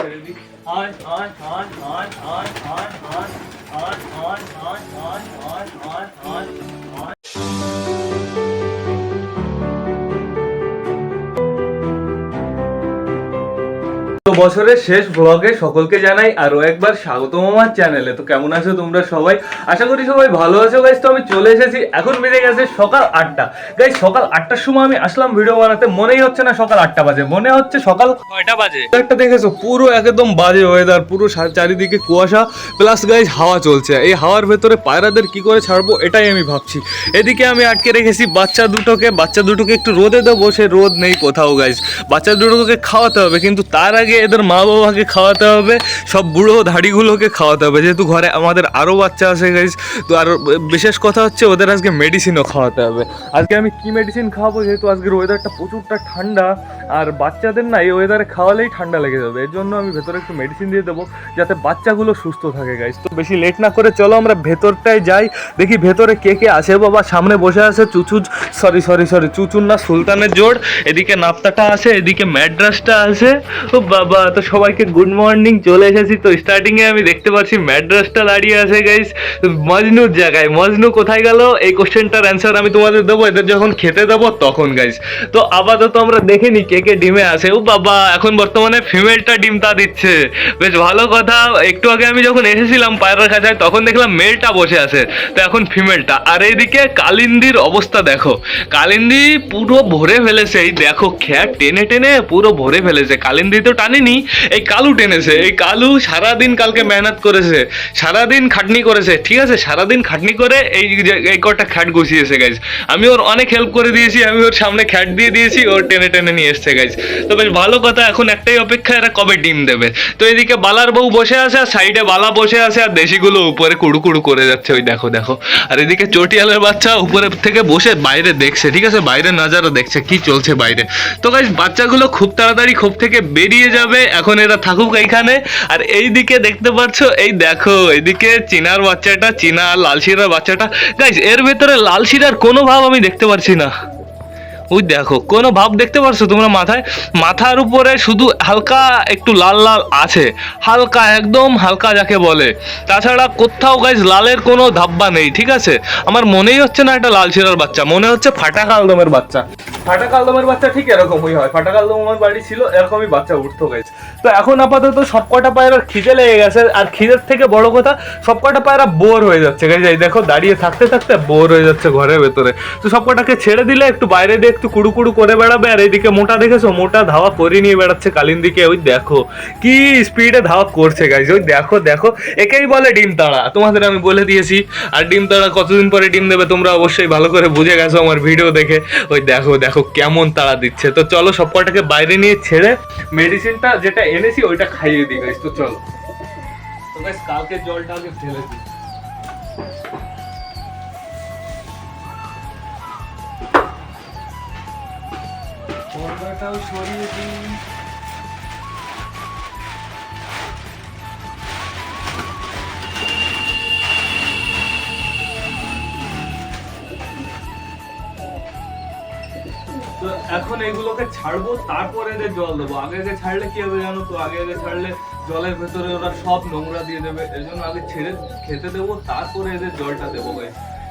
ছেড়ে দিই আয় আয় আয় আয় আয় আয় আয় আয় আয় আয় আয় আয় আয় তো বছরের শেষ ব্লগে সকলকে জানাই আরও একবার স্বাগতম আমার চ্যানেলে তো কেমন আছো তোমরা সবাই? আশা করি সবাই ভালো আছো গাইজ তো আমি চলে এসেছি। এখন বেজে গেছে সকাল আটটা। গাইজ সকাল আটটার সময় আমি আসলাম ভিডিও বানাতে। মনেই হচ্ছে না সকাল আটটা বাজে। মনে হচ্ছে সকাল কয়টা বাজে। একটা দেখেছ? পুরো একদম বাজে ওয়েদার পুরো চারিদিকে কুয়াশা। প্লাস গাইজ হাওয়া চলছে। এই হাওয়ার ভেতরে পায়রাদের কি করে ছাড়বো এটাই আমি ভাবছি। এদিকে আমি আটকে রেখেছি বাচ্চা দুটোকে। বাচ্চা দুটোকে একটু রোদে দেবো। সে রোদ নেই কোথাও গাইজ বাচ্চা দুটোকে খাওয়াতে হবে। কিন্তু তার আগে এদের মা বাবাকে খাওয়াতে হবে, সব বুড়ো ধাড়িগুলোকে খাওয়াতে হবে। যেহেতু ঘরে আমাদের আরও বাচ্চা আছে গাইজ তো আর বিশেষ কথা হচ্ছে ওদের আজকে মেডিসিনও খাওয়াতে হবে। আজকে আমি কি মেডিসিন খাওয়াবো? যেহেতু আজকের ওয়েদারটা প্রচুরটা ঠান্ডা, আর বাচ্চাদের না এই ওয়েদারে খাওয়ালেই ঠান্ডা লেগে যাবে। এর জন্য আমি ভেতরে একটু মেডিসিন দিয়ে দেবো, যাতে বাচ্চাগুলো সুস্থ থাকে গাইজ তো বেশি লেট না করে চলো আমরা ভেতরটায় যাই। দেখি ভেতরে কে কে আছে বাবা, সামনে বসে আছে চুচু সরি সরি সরি চুচুর না সুলতানের জোর। এদিকে নাপ্তাটা আছে, এদিকে ম্যাড্রাসটা আছে। ও বাবা, তো সবাইকে গুড মর্নিং চলে এসেছি। তো স্টার্টিং এ আমি দেখতে পাচ্ছি ম্যাড্রাসটা দাঁড়িয়ে আছে গাইস মজনুর জায়গায়। মজনু কোথায় গেল? এই কোশ্চেনটার অ্যান্সার আমি তোমাদের দেবো। এদের যখন খেতে দেবো তখন গাইস তো আপাতত আমরা দেখে নি কে কে ডিমে আছে। ও বাবা, এখন বর্তমানে ফিমেলটা ডিম তা দিচ্ছে। বেশ ভালো কথা। একটু আগে আমি যখন এসেছিলাম পায়রার কাছে তখন দেখলাম মেলটা বসে আছে। তো এখন ফিমেলটা আর এইদিকে কালিন্দির অবস্থা দেখো। কালিন্দি পুরো ভরে ফেলেছে। এই দেখো, খ্যাট টেনে টেনে পুরো ভরে ফেলেছে। কালিন্দি তো টানেনি এই কালু টেনেছে, এই কালু সারাদিন কালকে মেহনত করেছে, সারাদিন খাটনি করেছে, ঠিক আছে, সারাদিন খাটনি করে এই এই কটা খ্যাট গুছিয়েছে গাইজ আমি ওর অনেক হেল্প করে দিয়েছি, আমি ওর সামনে খ্যাট দিয়ে দিয়েছি ওর টেনে টেনে নিয়ে এসছে গাইজ তো বেশ ভালো কথা, এখন একটাই অপেক্ষা, এরা কবে ডিম দেবে? তো এদিকে বালার বউ বসে আছে, আর সাইডে বালা বসে আছে, আর দেশিগুলো উপরে কুড়ু কুড়ু করে যাচ্ছে, ওই দেখো দেখো। আর এদিকে চটিয়ালের বাচ্চা উপরে থেকে বসে বাইরে দেখছে, ঠিক আছে? বাইরে নাজারা দেখছে, কি চলছে বাইরে। তো গাইজ বাচ্চাগুলো খুব তাড়াতাড়ি খোপ থেকে বেরিয়ে যাবে। এখন এরা থাকুক এইখানে। আর এই দিকে দেখতে পাচ্ছ, এই দেখো, এইদিকে চিনার বাচ্চাটা, চীনা আর লালশিরার বাচ্চাটা। গাইজ এর ভেতরে লালশিরার কোনো ভাব আমি দেখতে পারছি না। ওই দেখো, কোনো ভাব দেখতে পারছ তোমরা মাথায়? মাথার উপরে শুধু হালকা একটু লাল লাল আছে। হালকা একদম হালকা যাকে বলে। তাছাড়া কোথাও গাইজ লালের কোনো ধাব্বা নেই, ঠিক আছে? আমার মনেই হচ্ছে না একটা লাল ছিঁড়ার বাচ্চা, মনে হচ্ছে ফাটা কালদমের বাচ্চা। ফাটা কালদমের বাচ্চা ঠিক এরকমই হয়, ফাটা কালদম আমার বাড়ি ছিল, এরকমই বাচ্চা উঠতো গাইজ তো এখন আপাতত সব কটা পায়রার খিদে লেগে গেছে, আর খিদের থেকে বড় কথা, সব কটা পায়রা বোর হয়ে যাচ্ছে গাইজ এই দেখো, দাঁড়িয়ে থাকতে থাকতে বোর হয়ে যাচ্ছে ঘরের ভেতরে। তো সব কটাকে ছেড়ে দিলে একটু বাইরে দিয়ে একটু কুড়ু কুড়ু করে বেড়াবে, আর এইদিকে মোটা দেখেছ? মোটা ধাওয়া করে নিয়ে বেড়াচ্ছে কালিন দিকে। ওই দেখো, কি স্পিডে ধাওয়া করছে গাইজ ওই দেখো দেখো। একেই বলে ডিম তাড়া। তোমাদের আমি বলে দিয়েছি, আর ডিম তাড়া কতদিন পরে ডিম দেবে তোমরা অবশ্যই ভালো করে বুঝে গেছো আমার ভিডিও দেখে। ওই দেখো দেখো কেমন তাড়া দিচ্ছে। তো চলো সব কটাকে বাইরে নিয়ে ছেড়ে মেডিসিনটা যেটা এনেছি, ওইটা খাইয়ে দিই গাইজ তো চলো। তো গাইজ কালকে জলটা আগে ফেলে দিই। পর্দাটাও সরিয়ে দিই তো এখন এগুলোকে ছাড়বো, তারপরে এদের জল দেবো। আগে আগে ছাড়লে কি হবে জানো তো? আগে আগে ছাড়লে জলের ভেতরে ওরা সব নোংরা দিয়ে দেবে। এর জন্য আগে ছেড়ে খেতে দেবো, তারপরে এদের জলটা দেবো। গাইস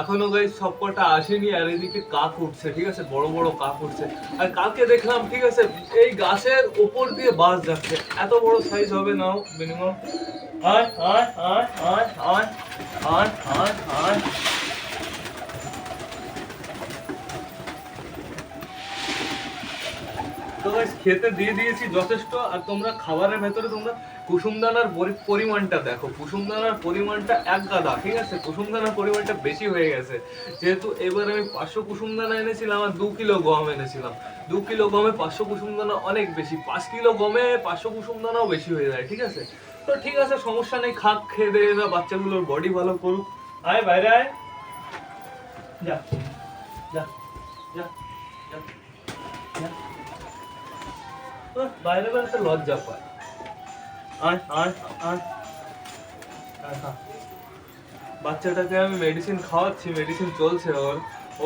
এখনও গাই সবকটা আসেনি আর এদিকে কাক উঠছে, ঠিক আছে? বড় বড় কাক উঠছে। আর কালকে দেখলাম, ঠিক আছে? এই গাছের উপর দিয়ে বাস যাচ্ছে। এত বড় সাইজ হবে নাও মিনিমাম আয় আয় আয় আয় আয় আয় আয় আয় তো খেতে দিয়ে দিয়েছি যথেষ্ট। আর তোমরা খাবারের ভেতরে তোমরা কুসুমদানার পরি- পরিমাণটা দেখো, কুসুমদানার পরিমাণটা এক গাদা, ঠিক আছে? কুসুমদানার পরিমাণটা বেশি হয়ে গেছে। যেহেতু এবার আমি পাঁচশো কুসুমদানা এনেছিলাম আর দু কিলো গম এনেছিলাম। দু কিলো গমে পাঁচশো কুসুমদানা অনেক বেশি। পাঁচ কিলো গমে পাঁচশো কুসুমদানাও বেশি হয়ে যায়, ঠিক আছে? তো ঠিক আছে, সমস্যা নেই, খাক, খেয়ে দিয়ে এরা বাচ্চাগুলোর বডি ভালো করুক। আয়, বাইরে আয়। যা যা যা বাইরে লজ্জা পায়। আয় আয় আয়। খা। বাচ্চাটাকে আমি মেডিসিন খাওয়াচ্ছি মেডিসিন চলছে ওর।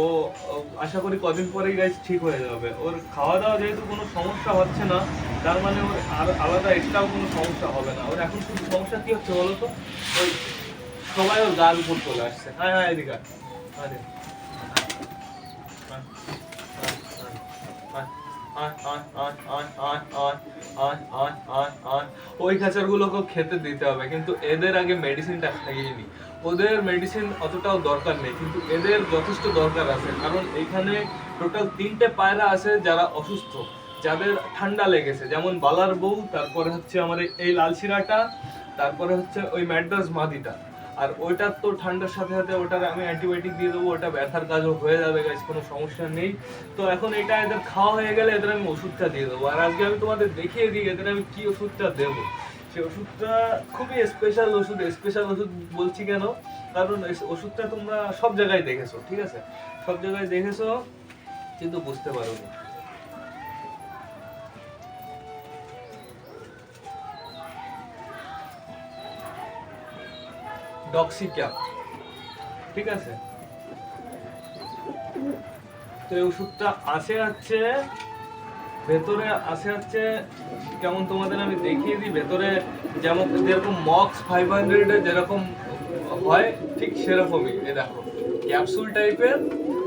ও আশা করি কদিন পরেই গাইজ ঠিক হয়ে যাবে। ওর খাওয়া দাওয়া যেহেতু কোনো সমস্যা হচ্ছে না, তার মানে ওর আর আলাদা এক্সট্রাও কোনো সমস্যা হবে না। ওর এখন শুধু সমস্যা কী হচ্ছে বলো তো ওই সবাই ওর গার উপর চলে আসছে। হ্যাঁ হ্যাঁ এদিকে আয়। ওই খাঁচারগুলোকেও খেতে দিতে হবে, কিন্তু এদের আগে মেডিসিনটা খাইয়ে নি। ওদের মেডিসিন অতটাও দরকার নেই, কিন্তু এদের যথেষ্ট দরকার আছে, কারণ এখানে টোটাল তিনটে পায়রা আছে যারা অসুস্থ, যাদের ঠান্ডা লেগেছে, যেমন বালার বউ, তারপরে হচ্ছে আমার এই- এই লাল শিরাটা, তারপরে হচ্ছে ওই ম্যাড্রাস মাদিটা। আর ওইটার তো ঠান্ডার সাথে সাথে ওটার আমি অ্যান্টিবায়োটিক দিয়ে দেবো, ওটা ব্যথার কাজও হয়ে যাবে গাছ কোনো সমস্যা নেই। তো এখন এটা এদের খাওয়া হয়ে গেলে এদের আমি ওষুধটা দিয়ে দেবো। আর আজকে আমি তোমাদের দেখিয়ে দিই এদের আমি কী ওষুধটা দেবো। সেই ওষুধটা খুবই স্পেশাল ওষুধ স্পেশাল ওষুধ বলছি কেন? কারণ ওষুধটা তোমরা সব জায়গায় দেখেছ, ঠিক আছে? সব জায়গায় দেখেছ, কিন্তু বুঝতে পারো ডক্সিক্যাপ ঠিক আছে? তো এই ওষুধটা আসে হচ্ছে ভেতরে আসে হচ্ছে কেমন তোমাদের আমি দেখিয়ে দিই। ভেতরে যেমন যেরকম মক্স ফাইভ হান্ড্রেডে যেরকম হয়, ঠিক সেরকমই। এ দেখো ক্যাপসুল টাইপের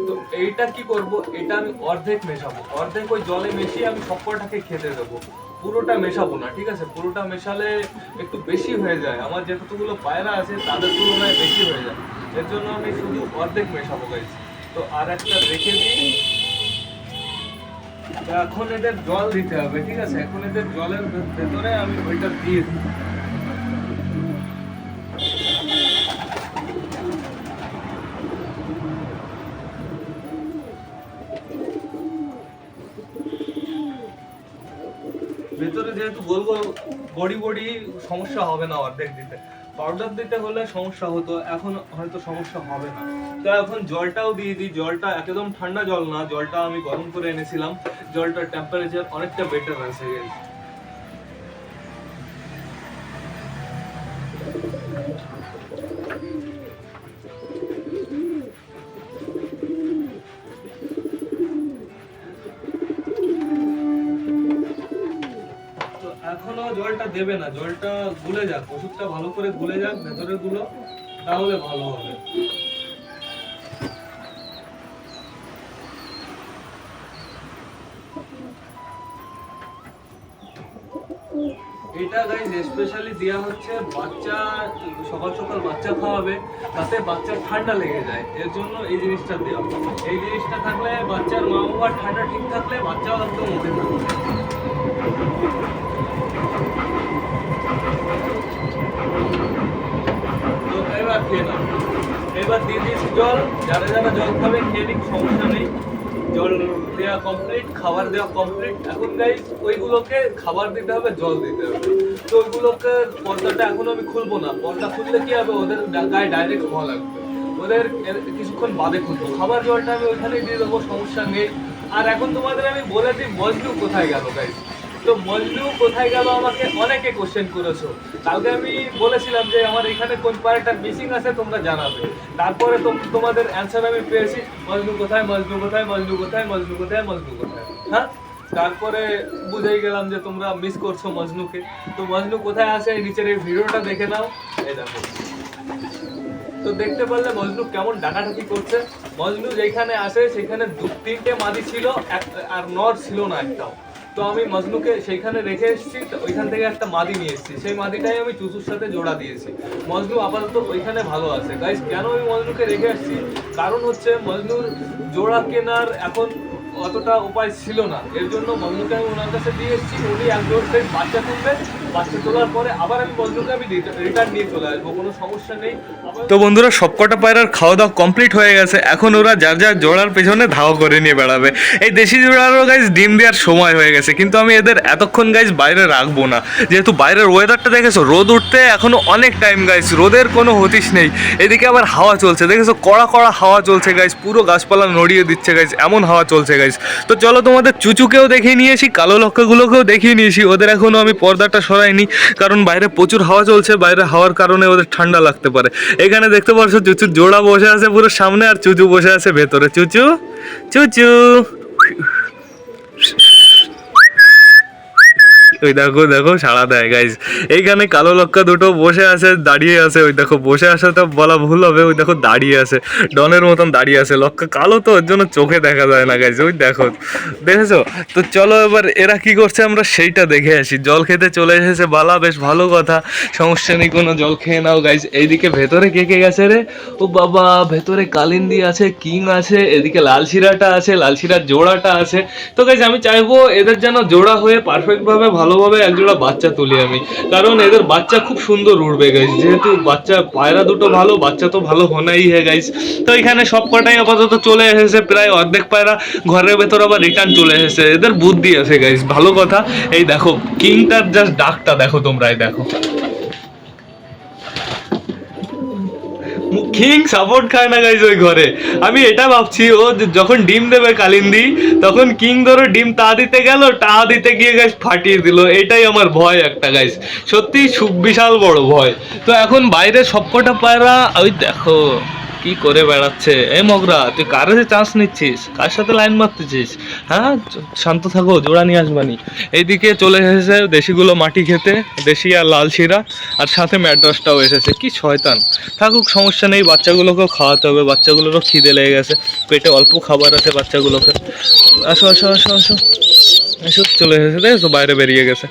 তো এইটা কি করব? এটা আমি অর্ধেক মেশাবো। অর্ধেক ওই জলে মিশিয়ে আমি সবকটাকে খেতে দেবো। পুরোটা মেশাবো না, ঠিক আছে? পুরোটা মেশালে একটু বেশি হয়ে যায়। আমার যেটুকুগুলো পায়রা আছে, তাদের তুলনায় বেশি হয়ে যায়। এর জন্য আমি শুধু অর্ধেক মেশাবো গাইছি তো আর একটা রেখে দিই। এখন এদের জল দিতে হবে, ঠিক আছে? এখন এদের জলের ভেতরে আমি ওইটা দিয়ে দিই। গোল বড়ি বড়ি সমস্যা হবে না অর্ধেক দিতে। পাউডার দিতে হলে সমস্যা হতো, এখন হয়তো সমস্যা হবে না। তো এখন জলটাও দিয়ে দিই, জলটা একদম ঠান্ডা জল না, জলটা আমি গরম করে এনেছিলাম। জলটার টেম্পারেচার অনেকটা বেটার আছে দেবে না, জলটা গুলে যাক, ওষুধটা ভালো করে গুলে যাক, ভেতরেরগুলো তাহলে ভালো হবে। এটা গাইজ স্পেশালি দেওয়া হচ্ছে বাচ্চা, সকাল সকাল বাচ্চা খাওয়াবে, তাতে বাচ্চার ঠান্ডা লেগে যায়, এর জন্য এই জিনিসটা দেওয়া এই জিনিসটা থাকলে বাচ্চার মা বাবার ঠান্ডা ঠিক থাকলে বাচ্চাও একদম ওঠে থাকবে তো এবার খেয়ে নাও এবার দিয়ে দিয়েছি জল যারা যারা জল খাবে, খেয়ে নিক, সমস্যা নেই। জল দেওয়া কমপ্লিট খাবার দেওয়া কমপ্লিট এখন গাইজ ওইগুলোকে খাবার দিতে হবে, জল দিতে হবে। তো ওইগুলোকে পর্দাটা এখন আমি খুলবো না। পর্দা খুললে কি হবে? ওদের গায়ে ডাইরেক্ট হওয়া লাগবে। ওদের কিছুক্ষণ বাদে খুলবো। খাবার জলটা আমি ওইখানেই দিয়ে দেবো, সমস্যা নেই। আর এখন তোমাদের আমি বলে দিই মজলু কোথায় গেল গাইজ তো মজলু কোথায় গেল আমাকে? অনেকে কোশ্চেন করেছ। কালকে আমি বলেছিলাম যে আমার এখানে কোন পার্টটা মিসিং আছে তোমরা জানাবে। তারপরে তোম- তোমাদের অ্যান্সার আমি পেয়েছি মজলু কোথায় মজলু কোথায় মজলু কোথায় মজলু কোথায় মজলু কোথায়। হ্যাঁ? তারপরে বুঝেই গেলাম যে তোমরা মিস করছ মজনুকে তো মজনু কোথায় আছে নিচের এই ভিডিওটা দেখে নাও। এই দেখো। তো দেখতে পারলে মজনু কেমন ডাকাডাকি করছে। মজনু যেখানে আসে সেখানে দু তিনটে মাদি ছিল আর নর ছিল না একটাও। তো আমি মজনুকে সেইখানে রেখে এসেছি ওইখান থেকে একটা মাদি নিয়ে এসেছি। সেই মাদিটাই আমি চুচুর সাথে জোড়া দিয়েছি। মজনু আপাতত ওইখানে ভালো আছে। গাইস কেন আমি মজনুকে রেখে আসছি? কারণ হচ্ছে মজনুর জোড়া কেনার এখন অতটা উপায় ছিল না। এর জন্য মজনুকে আমি ওনার কাছে দিয়ে এসেছি। উনি এক সেট বাচ্চা তুলবে। তো বন্ধুরা, সবকটা পায়রার খাওয়া দাওয়া কমপ্লিট হয়ে গেছে। এখন ওরা যার যার জোড়ার পেছনে ধাওয়া করে নিয়ে বেড়াবে। এই দেশি জোড়ারও গাইজ ডিম দেওয়ার সময় হয়ে গেছে। কিন্তু আমি এদের এতক্ষণ গাইজ বাইরে রাখব না। যেহেতু বাইরের ওয়েদারটা দেখেছ, রোদ উঠতে এখনও অনেক টাইম গাইজ রোদের কোনো হতিস নেই। এদিকে আবার হাওয়া চলছে। দেখেছ, কড়া কড়া হাওয়া চলছে গাইজ পুরো গাছপালা নড়িয়ে দিচ্ছে গাইজ এমন হাওয়া চলছে গাইস তো চলো তোমাদের চুচুকেও দেখিয়ে নিয়েছি কালো লক্ষ্যগুলোকেও দেখিয়ে নিয়েছি ওদের এখনও আমি পর্দাটা সরাইনি কারণ বাইরে প্রচুর হাওয়া চলছে, বাইরে হাওয়ার কারণে ওদের ঠান্ডা লাগতে পারে। এখানে দেখতে পাচ্ছ চুচু জোড়া বসে আছে পুরো সামনে আর চুচু বসে আছে ভেতরে। চুচু চুচু। ওই দেখো দেখো, সাড়া দেয় গাইজ এইখানে কালো লক্কা দুটো বসে আছে, দাঁড়িয়ে আছে। ওই দেখো, বসে আসা তো বলা ভুল হবে। ওই দেখো, দাঁড়িয়ে আছে। ডনের মতন দাঁড়িয়ে আছে। লক্কা কালো তো, ওর জন্য চোখে দেখা যায় না গাইজ ওই দেখো। দেখেছ? তো চলো এবার এরা কি করছে, আমরা সেইটা দেখে আসি। জল খেতে চলে এসেছে বালা, বেশ ভালো কথা। সমস্যা নেই, কোনো জল খেয়ে নাও গাইজ এইদিকে ভেতরে কে কে গেছে রে? ও বাবা, ভেতরে কালিন্দি আছে, কিং আছে, এদিকে লাল শিরাটা আছে লাল শিরার জোড়াটা আছে। তো গাইজ আমি চাইব এদের যেন জোড়া হয়ে পারফেক্ট ভাবে ভালোভাবে একজোড়া বাচ্চা তুলি আমি। কারণ এদের বাচ্চা খুব সুন্দর উড়বে গাইস যেহেতু বাচ্চা পায়রা দুটো ভালো, বাচ্চা তো ভালো হোনাই হে গাইস তো এখানে সব কটাই আপাতত চলে এসেছে, প্রায় অর্ধেক পায়রা। ঘরের ভেতর আবার রিটার্ন চলে এসেছে। এদের বুদ্ধি আছে গাইস ভালো কথা। এই দেখো, কিংটার জাস্ট ডাকটা দেখো তোমরা, এই দেখো। কিং সাপোর্ট খায় না গাইজ ওই ঘরে। আমি এটা ভাবছি, ও যখন ডিম দেবে কালিন্দি, তখন কিং ধরো ডিম তা দিতে গেল তা দিতে গিয়ে গাইজ ফাটিয়ে দিল। এটাই আমার ভয় একটা গাইজ সত্যি সুবিশাল বড় ভয়। তো এখন বাইরে সবকটা পায়রা, ওই দেখো। কি করে বেড়াচ্ছে? এ মগরা, তুই কার কাছে চান্স নিচ্ছিস? কার সাথে লাইন মারতেছিস? হ্যাঁ? শান্ত থাকো, জোড়া নিয়ে আসবানি এইদিকে চলে এসেছে দেশিগুলো মাটি খেতে, দেশি আর লাল শিরা, আর সাথে ম্যাড্রাসটাও এসেছে। কি শয়তান। থাকুক, সমস্যা নেই, বাচ্চাগুলোকেও খাওয়াতে হবে, বাচ্চাগুলোরও খিদে লেগে গেছে। পেটে অল্প খাবার আছে বাচ্চাগুলোকে। আসো আসো আসো আসো। এসব চলে এসেছে দেখো বাইরে বেরিয়ে গেছে।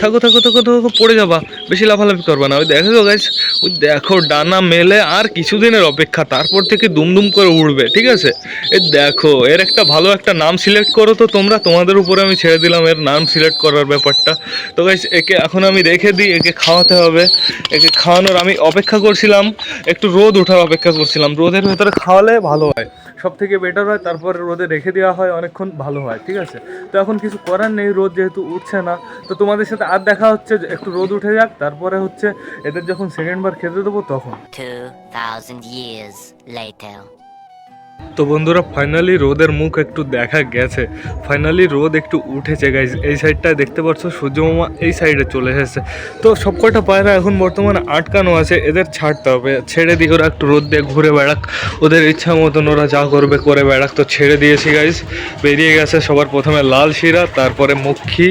থাকো থাকো থাকো থাকো পড়ে যাবা। বেশি লাফালাফি করবা না। ওই দেখো গাইস ওই দেখো, ডানা মেলে আর কিছুদিনের অপেক্ষা। তারপর থেকে দুমদুম করে উড়বে, ঠিক আছে? এ দেখো, এর একটা ভালো একটা নাম সিলেক্ট করো তো তোমরা। তোমাদের উপরে আমি ছেড়ে দিলাম এর নাম সিলেক্ট করার ব্যাপারটা। তো গাইস একে এখন আমি রেখে দিই, একে খাওয়াতে হবে। একে খাওয়ানোর আমি অপেক্ষা করছিলাম। একটু রোদ ওঠার অপেক্ষা করছিলাম। রোদের ভেতরে খাওয়ালে ভালো হয়। সব থেকে বেটার হয়, তারপরে রোদে রেখে দেওয়া হয়, অনেকক্ষণ ভালো হয়, ঠিক আছে? তো এখন কিছু করার নেই রোদ যেহেতু উঠছে না তো তোমাদের সাথে আর দেখা হচ্ছে একটু রোদ উঠে যাক তারপরে হচ্ছে এদের যখন সেকেন্ড বার খেতে দেবো তখন 2,000 years later. তো বন্ধুরা ফাইনালি রোদের মুখ একটু দেখা গেছে। ফাইনালি রোদ একটু উঠেছে গাইজ এই সাইডটা দেখতে পাচ্ছ সূর্যমামা এই সাইডে চলে এসেছে। তো সবকটা পায়রা এখন বর্তমানে আটকানো আছে, এদের ছাড়তে হবে। ছেড়ে দিয়ে ওরা একটু রোদ দিয়ে ঘুরে বেড়াক। ওদের ইচ্ছা মতন ওরা যা করবে, করে বেড়াক। তো ছেড়ে দিয়েছি গাইজ বেরিয়ে গেছে সবার প্রথমে লাল শিরা, তারপরে মুখী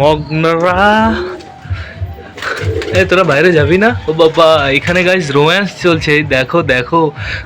মগ্নরা। এ, তোরা বাইরে যাবি না? ও বাবা, এখানে গাইস রোম্যান্স চলছে। দেখো দেখো,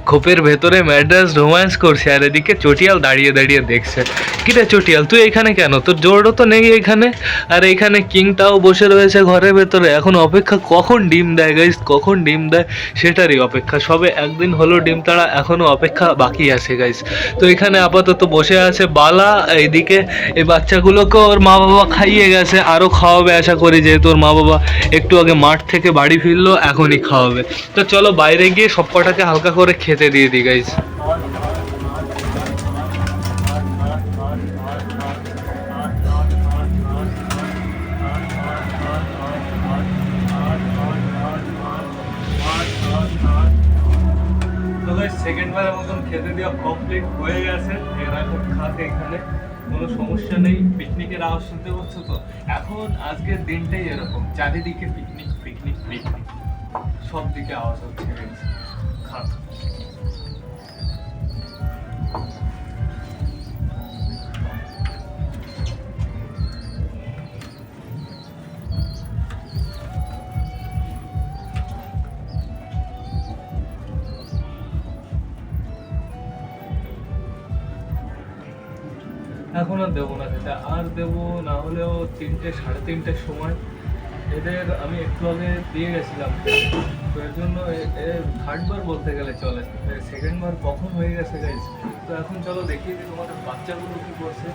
খোপের ভেতরে ম্যাড্রাস রোম্যান্স করছে, আর এদিকে চটিয়াল দাঁড়িয়ে দাঁড়িয়ে দেখছে। কিরে চটিয়াল, তুই এখানে কেন? তোর জোরও তো নেই এখানে। আর এখানে কিংটাও বসে রয়েছে ঘরের ভেতরে। এখন অপেক্ষা কখন ডিম দেয় গাইস কখন ডিম দেয়? সেটারই অপেক্ষা। সবে একদিন হলো ডিম তারা এখনও অপেক্ষা বাকি আছে গাইস তো এখানে আপাতত বসে আছে বালা, এইদিকে এই বাচ্চাগুলোকে ওর মা বাবা খাইয়ে গেছে। আরও খাওয়াবে আশা করি, যেহেতু ওর মা বাবা একটু আগে মাঠ থেকে বাড়ি ফিরলো, এখনই খাওয়াবে। তো চলো বাইরে গিয়ে সব কটাকে হালকা করে খেতে দিয়ে দিই গাইজ সেকেন্ড বারের মতন খেতে দেওয়া কমপ্লিট হয়ে গেছে। এরা খাতে এখানে। কোনো সমস্যা নেই পিকনিকের আওয়াজ শুনতে পাচ্ছ তো? এখন আজকের দিনটাই এরকম, চারিদিকে পিকনিক পিকনিক পিকনিক সব দিকে আওয়াজ হচ্ছে। guys। এখন আর দেবো না, সেটা আর দেবো না হলেও তিনটে, সাড়ে তিনটের সময়। এদের আমি একটু আগে দিয়ে গেছিলাম। তো এর জন্য থার্ড বার বলতে গেলে চলে। সেকেন্ড বার কখন হয়ে গেছে গাইজ তো এখন চলো দেখিয়ে দিই তোমাদের বাচ্চাগুলো কি করছে।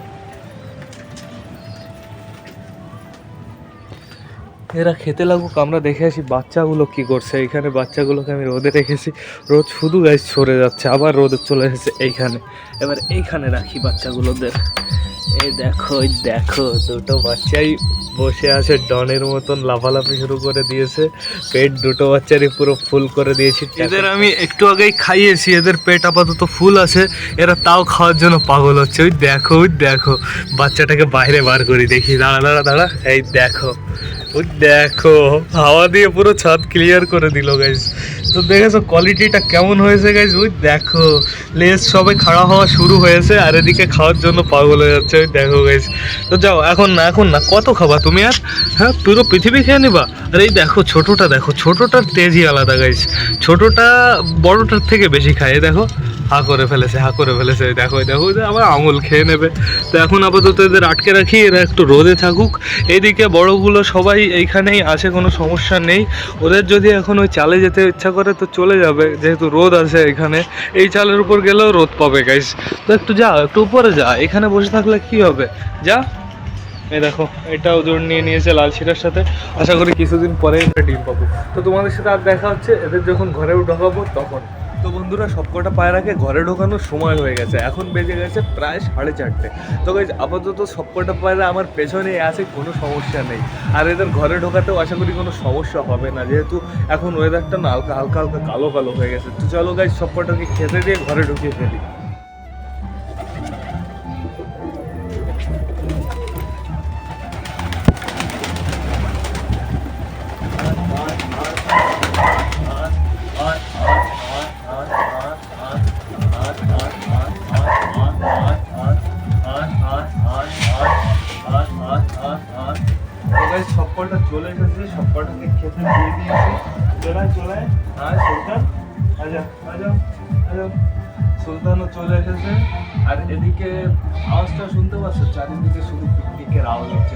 এরা খেতে লাগুক, আমরা দেখে আসি বাচ্চাগুলো কি করছে। এইখানে বাচ্চাগুলোকে আমি রোদে রেখেছি। রোদ শুধু গাছ সরে যাচ্ছে, আবার রোদে চলে এসেছে এইখানে। এবার এইখানে রাখি বাচ্চাগুলোদের। এই দেখো দেখো, দুটো বাচ্চাই বসে আছে, ডনের মতন লাফালাফি শুরু করে দিয়েছে। পেট দুটো বাচ্চারই পুরো ফুল করে দিয়েছি। এদের আমি একটু আগেই খাইয়েছি, এদের পেট আপাতত ফুল আছে, এরা তাও খাওয়ার জন্য পাগল হচ্ছে। ওই দেখো ওই দেখো, বাচ্চাটাকে বাইরে বার করি দেখি। দাঁড়া দাঁড়া দাঁড়া, এই দেখো। ওই দেখো, হাওয়া দিয়ে পুরো ছাদ ক্লিয়ার করে দিল গাইজ তো দেখেছ কোয়ালিটিটা কেমন হয়েছে গাইজ ওই দেখো লেজ সবে খাড়া হওয়া শুরু হয়েছে, আর এদিকে খাওয়ার জন্য পাগল হয়ে যাচ্ছে। ওই দেখো গাইজ তো যাও, এখন না এখন না, কত খাবা তুমি আর? হ্যাঁ পুরো পৃথিবী খেয়ে নিবা? আর এই দেখো, ছোটোটা দেখো, ছোটোটার তেজই আলাদা গাইজ ছোটোটা বড়টার থেকে বেশি খায় দেখো। হা করে ফেলেছে, হা করে ফেলেছে। দেখো দেখো যে আবার আঙুল খেয়ে নেবে। তো এখন আপাতত এদের আটকে রাখি, এরা একটু রোদে থাকুক। এদিকে বড়গুলো সবাই এইখানেই আছে, কোনো সমস্যা নেই। ওদের যদি এখন ওই চালে যেতে ইচ্ছা করে, তো চলে যাবে, যেহেতু রোদ আছে এখানে। এই চালের উপর গেলেও রোদ পাবে গাইস তো একটু যা, একটু উপরে যা, এখানে বসে থাকলে কি হবে? যা। এই দেখো, এটা ওজন নিয়ে নিয়েছে লাল শিরার সাথে। আশা করি কিছুদিন পরে একটা ডিম পাবো। তো তোমাদের সাথে আর দেখা হচ্ছে, এদের যখন ঘরেও ঢোকাবো, তখন। তো বন্ধুরা, সবকটা পায়রাকে ঘরে ঢোকানোর সময় হয়ে গেছে। এখন বেজে গেছে প্রায় সাড়ে চারটে। তো গাইজ আপাতত সবকটা পায়রা আমার পেছনে আছে, কোনো সমস্যা নেই। আর এদের ঘরে ঢোকাতেও আশা করি কোনো সমস্যা হবে না। যেহেতু এখন ওয়েদারটা না হালকা হালকা হালকা কালো কালো হয়ে গেছে। তো চলো গাইজ সবকটাকে খেতে দিয়ে ঘরে ঢুকিয়ে ফেলি। চলে সুলতান। সুলতানও চলে এসেছে। আর এদিকে আওয়াজটা শুনতে পাচ্ছ? চারিদিকে শুধু পিকনিকের আওয়াজ হচ্ছে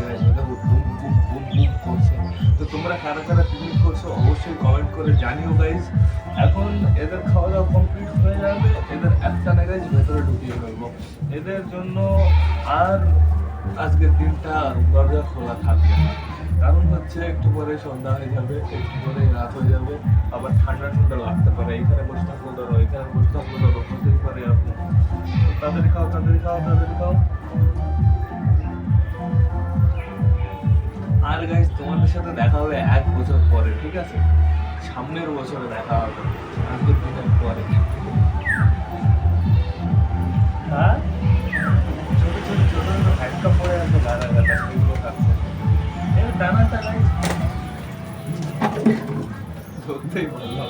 করছে। তো তোমরা কারা কারা পিকনিক করছ অবশ্যই কমেন্ট করে জানিও গাইজ এখন এদের খাওয়া দাওয়া কমপ্লিট হয়ে যাবে। এদের একটা না গাইজ ভেতরে ঢুকিয়ে ফেলব। এদের জন্য আর আজকের দিনটা দরজা খোলা থাকবে না। কারণ হচ্ছে একটু পরে সন্ধ্যা হয়ে যাবে, একটু পরে রাত হয়ে যাবে, আবার ঠান্ডা ঠান্ডা লাগতে পারে। এখানে বসে থাকব ধরো এখানে বসে থাকব ধরো হতেই পারে আপনি। তাদের খাও তাদের খাও তাদের খাও। আর গাইস তোমাদের সাথে দেখা হবে এক বছর পরে, ঠিক আছে? সামনের বছরে দেখা হবে, আজকের দিনের পরে। এই দানাটা গাইস ধরতেই বললাম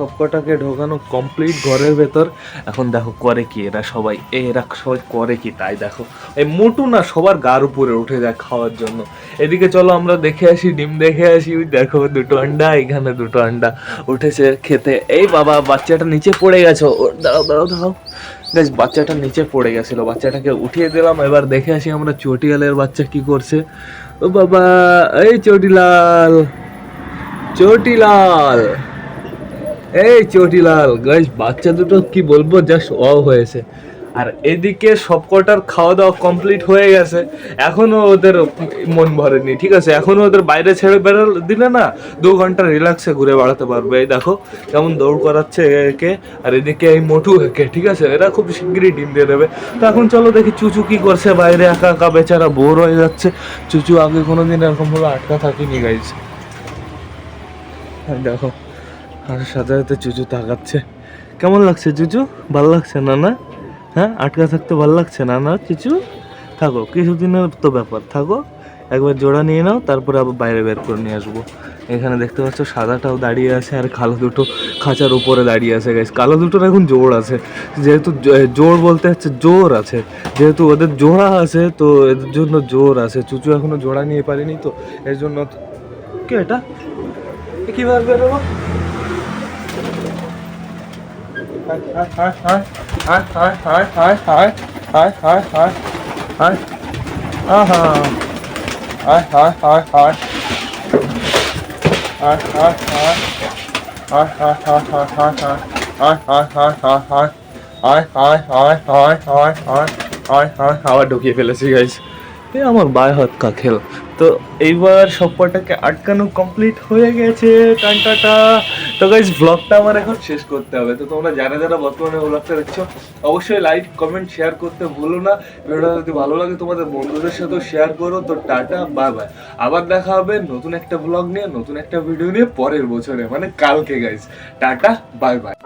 সবকটাকে ঢোকানো কমপ্লিট ঘরের ভেতর। এখন দেখো করে কি এরা সবাই এরা সবাই করে কি তাই দেখো। এই মোটু না সবার গার উপরে উঠে যায় খাওয়ার জন্য। এদিকে চলো আমরা দেখে আসি, ডিম দেখে আসি। দেখো দুটো আন্ডা, এখানে দুটো আন্ডা উঠেছে খেতে। এই বাবা, বাচ্চাটা নিচে পড়ে গেছো। দাঁড়াও দাঁড়াও দাঁড়াও। গাইস বাচ্চাটা নিচে পড়ে গেছিল। বাচ্চাটাকে উঠিয়ে দিলাম। এবার দেখে আসি আমরা চটিয়ালের বাচ্চা কি করছে। ও বাবা, এই চটিলাল চটিলাল। এই চটিলাল গাইস বাচ্চা দুটো কি বলব জাস্ট অ হয়েছে। আর এদিকে সবকটার খাওয়া দাওয়া কমপ্লিট হয়ে গেছে। এখনও ওদের মন ভরেনি, ঠিক আছে? এখনও ওদের বাইরে ছেড়ে বেরো দিলে না, দু ঘণ্টা রিল্যাক্সে ঘুরে বেড়াতে পারবে। এই দেখো, কেমন দৌড় করাচ্ছে একে, আর এদিকে এই মোটু একে, ঠিক আছে? এরা খুব শিগগিরই ডিম দিয়ে দেবে। তো এখন চলো দেখি চুচু কি করছে বাইরে, একা একা বেচারা বোর হয়ে যাচ্ছে। চুচু আগে কোনোদিন এরকম ভাবে আটকা থাকিনি গাইজ দেখো আর সাথে সাথে চুচু তাকাচ্ছে। কেমন লাগছে চুচু ভালো লাগছে না না? হ্যাঁ আটকা থাকতে ভালো লাগছে না না চুচু থাকো, কিছুদিনের তো ব্যাপার, থাকো। একবার জোড়া নিয়ে নাও, তারপরে আবার বাইরে বের করে নিয়ে আসব। এখানে দেখতে পাচ্ছ, সাদাটাও দাঁড়িয়ে আছে, আর কালো দুটো খাঁচার উপরে দাঁড়িয়ে আছে গাইস কালো দুটোর এখন জোর আছে। যেহেতু জোর বলতে হচ্ছে জোর আছে। যেহেতু ওদের জোড়া আছে, তো এদের জন্য জোর আছে। চুচু এখনও জোড়া নিয়ে পারিনি, তো এর জন্য কে এটা? কীভাবে বেরোবো আবার ঢুকিয়ে ফেলেছি গাইস এই আমার বাই হাত কা খেল তো এইবার সব কটাকে আটকানো কমপ্লিট হয়ে গেছে টানটাটা তো গাইস ব্লগটা আমার এখন শেষ করতে হবে। তো তোমরা যারা যারা বর্তমানে ব্লগটা দেখছ, অবশ্যই লাইক কমেন্ট শেয়ার করতে ভুলো না। ভিডিওটা যদি ভালো লাগে, তোমাদের বন্ধুদের সাথেও শেয়ার করো। তো টাটা বাই বাই আবার দেখা হবে নতুন একটা ব্লগ নিয়ে, নতুন একটা ভিডিও নিয়ে পরের বছরে মানে কালকে গাইস টাটা বাই বাই